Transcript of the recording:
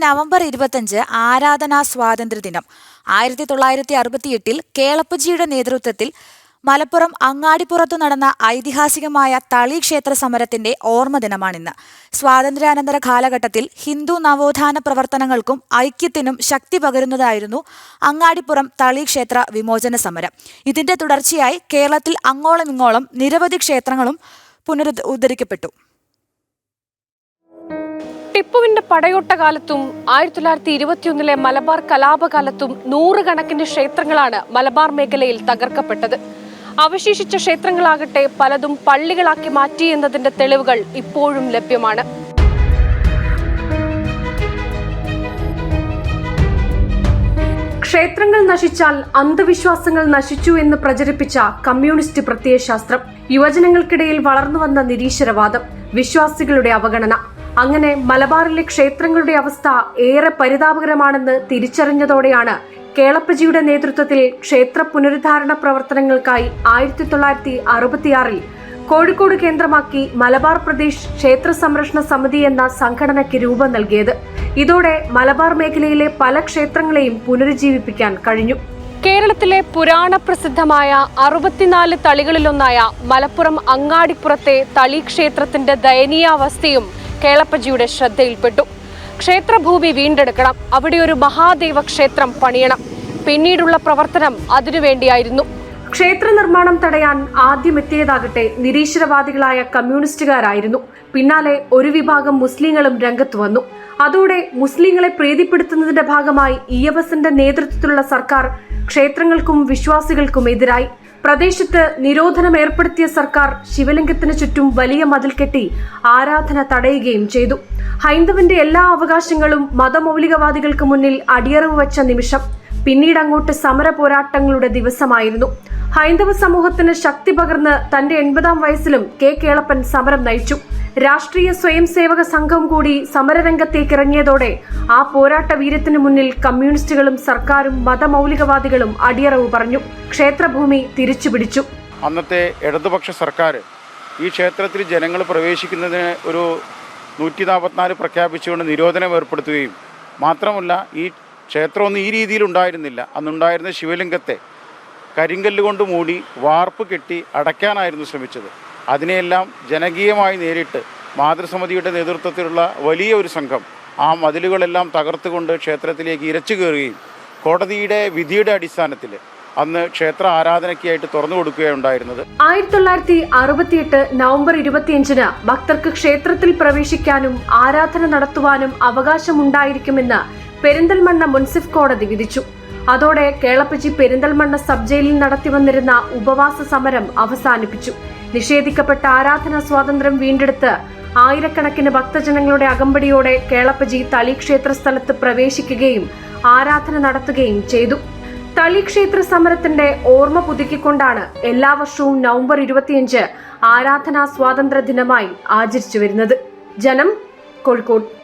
November ഇരുപത്തഞ്ച് ആരാധനാ സ്വാതന്ത്ര്യ ദിനം ആയിരത്തി തൊള്ളായിരത്തി അറുപത്തിയെട്ടിൽ കേളപ്പജിയുടെ നേതൃത്വത്തിൽ മലപ്പുറം അങ്ങാടിപ്പുറത്തു നടന്ന ഐതിഹാസികമായ തളി ക്ഷേത്ര സമരത്തിന്റെ ഓർമ്മ ദിനമാണിന്ന് സ്വാതന്ത്ര്യാനന്തര കാലഘട്ടത്തിൽ ഹിന്ദു നവോത്ഥാന പ്രവർത്തനങ്ങൾക്കും ഐക്യത്തിനും ശക്തി പകരുന്നതായിരുന്നു അങ്ങാടിപ്പുറം തളി ക്ഷേത്ര വിമോചന സമരം. ഇതിന്റെ തുടർച്ചയായി കേരളത്തിൽ അങ്ങോളമിങ്ങോളം നിരവധി ക്ഷേത്രങ്ങളും പുനരുദ്ധരിക്കപ്പെട്ടു ടിപ്പുവിന്റെ പടയോട്ട കാലത്തും ആയിരത്തി തൊള്ളായിരത്തി ഇരുപത്തിയൊന്നിലെ മലബാർ കലാപകാലത്തും നൂറുകണക്കിന് ക്ഷേത്രങ്ങളാണ് മലബാർ മേഖലയിൽ തകർക്കപ്പെട്ടത്. അവശേഷിച്ച ക്ഷേത്രങ്ങളാകട്ടെ പലതും പള്ളികളാക്കി മാറ്റി എന്നതിന്റെ തെളിവുകൾ ഇപ്പോഴും ലഭ്യമാണ്. ക്ഷേത്രങ്ങൾ നശിച്ചാൽ അന്ധവിശ്വാസങ്ങൾ നശിച്ചു എന്ന് പ്രചരിപ്പിച്ച കമ്മ്യൂണിസ്റ്റ് പ്രത്യയശാസ്ത്രം. യുവജനങ്ങൾക്കിടയിൽ വളർന്നുവന്ന നിരീശ്വരവാദം വിശ്വാസികളുടെ അവഗണന. അങ്ങനെ മലബാറിലെ ക്ഷേത്രങ്ങളുടെ അവസ്ഥ ഏറെ പരിതാപകരമാണെന്ന് തിരിച്ചറിഞ്ഞതോടെയാണ് കേളപ്പജിയുടെ നേതൃത്വത്തിൽ ക്ഷേത്ര പുനരുദ്ധാരണ പ്രവർത്തനങ്ങൾക്കായി ആയിരത്തി തൊള്ളായിരത്തി അറുപത്തിയാറിൽ കോഴിക്കോട് കേന്ദ്രമാക്കി മലബാർ പ്രദേശ് ക്ഷേത്ര സംരക്ഷണ സമിതി എന്ന സംഘടനയ്ക്ക് രൂപം നൽകിയത്. ഇതോടെ മലബാർ മേഖലയിലെ പല ക്ഷേത്രങ്ങളെയും പുനരുജ്ജീവിപ്പിക്കാൻ കഴിഞ്ഞു. കേരളത്തിലെ പുരാണ പ്രസിദ്ധമായ അറുപത്തിനാല് തളികളിലൊന്നായ മലപ്പുറം അങ്ങാടിപ്പുറത്തെ തളി ക്ഷേത്രത്തിന്റെ ദയനീയാവസ്ഥയും കേളപ്പജിയുടെ ശ്രദ്ധയിൽപ്പെട്ടു. ക്ഷേത്രഭൂമി വീണ്ടെടുക്കണം. അവിടെ ഒരു മഹാദേവ ക്ഷേത്രം പണിയണം. പിന്നീടുള്ള പ്രവർത്തനം അതിനുവേണ്ടിയായിരുന്നു. ക്ഷേത്ര നിർമ്മാണം തടയാൻ ആദ്യം എത്തിയതാകട്ടെ നിരീശ്വരവാദികളായ കമ്മ്യൂണിസ്റ്റുകാരായിരുന്നു. പിന്നാലെ ഒരു വിഭാഗം മുസ്ലിങ്ങളും രംഗത്ത് വന്നു. അതോടെ മുസ്ലിങ്ങളെ പ്രീതിപ്പെടുത്തുന്നതിന്റെ ഭാഗമായി ഇ നേതൃത്വത്തിലുള്ള സർക്കാർ ക്ഷേത്രങ്ങൾക്കും വിശ്വാസികൾക്കും എതിരായി. പ്രദേശത്ത് നിരോധനം ഏർപ്പെടുത്തിയ സർക്കാർ ശിവലിംഗത്തിന് ചുറ്റും വലിയ മതിൽ കെട്ടി ആരാധന തടയുകയും ചെയ്തു. ഹൈന്ദവന്റെ എല്ലാ അവകാശങ്ങളും മതമൗലികവാദികൾക്ക് മുന്നിൽ അടിയറവ് വച്ച നിമിഷം പിന്നീട് അങ്ങോട്ട് സമര പോരാട്ടങ്ങളുടെ ദിവസമായിരുന്നു. ഹൈന്ദവ സമൂഹത്തിന് ശക്തി പകർന്ന് തന്റെ എൺപതാം വയസ്സിലും കെ. കേളപ്പൻ സമരം നയിച്ചു. രാഷ്ട്രീയ സ്വയം സേവക സംഘം കൂടി സമരരംഗത്തേക്ക് ഇറങ്ങിയതോടെ ആ പോരാട്ട വീരത്തിന് മുന്നിൽ കമ്മ്യൂണിസ്റ്റുകളും സർക്കാരും മതമൗലികവാദികളും അടിയറവ് പറഞ്ഞു. ക്ഷേത്രഭൂമി തിരിച്ചുപിടിച്ചു. അന്നത്തെ ഇടതുപക്ഷ സർക്കാർ ഈ ക്ഷേത്രത്തിൽ ജനങ്ങൾ പ്രവേശിക്കുന്നതിന് ഒരു നൂറ്റി നാൽപ്പത്തിനാല് പ്രഖ്യാപിച്ചുകൊണ്ട് നിരോധനം ഏർപ്പെടുത്തുകയും മാത്രമല്ല ഈ ക്ഷേത്രമൊന്നും ഈ രീതിയിൽ ഉണ്ടായിരുന്നില്ല. അന്നുണ്ടായിരുന്ന ശിവലിംഗത്തെ കരിങ്കല്ലുകൊണ്ട് മൂടി വാർപ്പ് കെട്ടി അടയ്ക്കാനായിരുന്നു ശ്രമിച്ചത്. അതിനെയെല്ലാം ജനകീയമായി നേരിട്ട് മാതൃസമിതിയുടെ നേതൃത്വത്തിലുള്ള വലിയ ഒരു സംഘം ആ മതിലുകളെല്ലാം തകർത്തുകൊണ്ട് ക്ഷേത്രത്തിലേക്ക് ഇരച്ചു കയറുകയും കോടതിയുടെ വിധിയുടെ അടിസ്ഥാനത്തിൽ അന്ന് ക്ഷേത്ര ആരാധനയ്ക്കായിട്ട് തുറന്നു കൊടുക്കുകയുണ്ടായിരുന്നത്. ആയിരത്തി തൊള്ളായിരത്തി അറുപത്തിയെട്ട് നവംബർ ഇരുപത്തിയഞ്ചിന് ഭക്തർക്ക് ക്ഷേത്രത്തിൽ പ്രവേശിക്കാനും ആരാധന നടത്തുവാനും അവകാശമുണ്ടായിരിക്കുമെന്ന് പെരിന്തൽമണ്ണ മുൻസിഫ് കോടതി വിധിച്ചു. അതോടെ കേളപ്പജി പെരിന്തൽമണ്ണ സബ് ജയിലിൽ നടത്തിവന്നിരുന്ന ഉപവാസ സമരം അവസാനിപ്പിച്ചു. നിഷേധിക്കപ്പെട്ട ആരാധനാ സ്വാതന്ത്ര്യം വീണ്ടെടുത്ത് ആയിരക്കണക്കിന് ഭക്തജനങ്ങളുടെ അകമ്പടിയോടെ കേളപ്പജി തളി ക്ഷേത്ര സ്ഥലത്ത് പ്രവേശിക്കുകയും ആരാധന നടത്തുകയും ചെയ്തു. തളി ക്ഷേത്ര സമരത്തിന്റെ ഓർമ്മ പുതുക്കിക്കൊണ്ടാണ് എല്ലാ വർഷവും നവംബർ ഇരുപത്തിയഞ്ച് ആരാധനാ സ്വാതന്ത്ര്യ ദിനമായി ആചരിച്ചു വരുന്നത്. ജനം കോഴിക്കോട്.